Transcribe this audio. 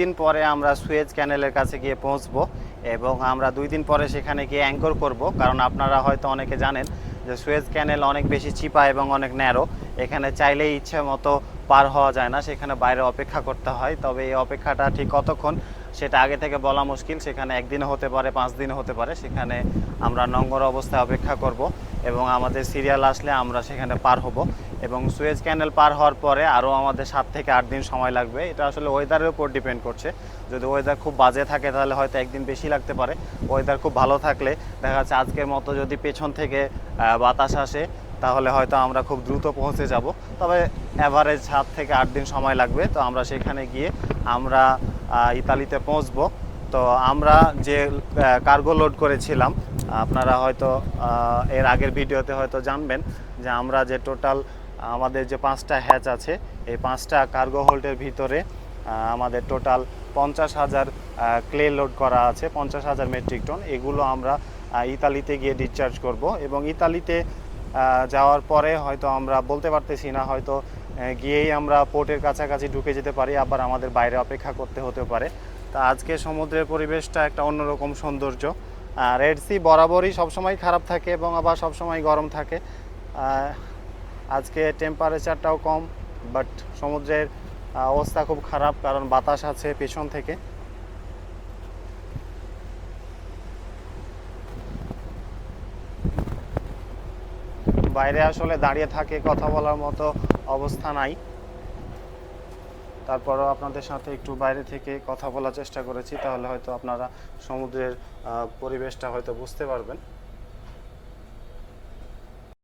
দিন পরে আমরা সুয়েজ ক্যানেলের কাছে গিয়ে পৌঁছবো এবং আমরা দুই দিন পরে সেখানে গিয়ে অ্যাঙ্কর করব। কারণ আপনারা হয়তো অনেকে জানেন যে সুয়েজ ক্যানেল অনেক বেশি চিপা এবং অনেক ন্যারো। এখানে চাইলেই ইচ্ছে মতো পার হওয়া যায় না, সেখানে বাইরে অপেক্ষা করতে হয়। তবে এই অপেক্ষাটা ঠিক কতক্ষণ সেটা আগে থেকে বলা মুশকিল। সেখানে একদিন হতে পারে পাঁচ দিন হতে পারে। সেখানে আমরা নঙ্গর অবস্থায় অপেক্ষা করব এবং আমাদের সিরিয়াল আসলে আমরা সেখানে পার হব। এবং সুয়েজ ক্যানেল পার হওয়ার পরে আরও আমাদের সাত থেকে আট দিন সময় লাগবে। এটা আসলে ওয়েদারের উপর ডিপেন্ড করছে। যদি ওয়েদার খুব বাজে থাকে, তাহলে হয়তো একদিন বেশি লাগতে পারে। ওয়েদার খুব ভালো থাকলে দেখা যাচ্ছে আজকের মতো যদি পেছন থেকে বাতাস আসে, তাহলে হয়তো আমরা খুব দ্রুত পৌঁছে যাব। তবে অ্যাভারেজ সাত থেকে আট দিন সময় লাগবে। তো আমরা সেখানে গিয়ে আমরা ইতালিতে পৌঁছবো। তো আমরা যে কার্গো লোড করেছিলাম, আপনারা হয়তো এর আগের ভিডিওতে হয়তো জানবেন যে আমরা যে টোটাল আমাদের যে পাঁচটা হ্যাচ আছে, এই পাঁচটা কার্গো হোল্ডের ভিতরে আমাদের টোটাল পঞ্চাশ হাজার ক্লে লোড করা আছে, পঞ্চাশ হাজার মেট্রিক টন এগুলো আমরা ইতালিতে গিয়ে ডিসচার্জ করব এবং ইতালিতে যাওয়ার পরে হয়তো আমরা বলতে পারতেছি না, হয়তো গিয়েই আমরা পোর্টের কাছাকাছি ঢুকে যেতে পারি, আবার আমাদের বাইরে অপেক্ষা করতে হতে পারে। তা আজকে সমুদ্রের পরিবেশটা একটা অন্যরকম সৌন্দর্য। রেড সি বরাবরই সবসময় খারাপ থাকে এবং আবার সবসময় গরম থাকে। আজকে টেম্পারেচারটাও কম বাট সমুদ্রের অবস্থা খুব খারাপ কারণ বাতাস আছে পেছন থেকে। বাইরে আসলে দাঁড়িয়ে থাকে, কথা বলার মতো অবস্থা নাই। তারপরও আপনাদের সাথে একটু বাইরে থেকে কথা বলার চেষ্টা করেছি, তাহলে হয়তো আপনারা সমুদ্রের পরিবেশটা হয়তো বুঝতে পারবেন।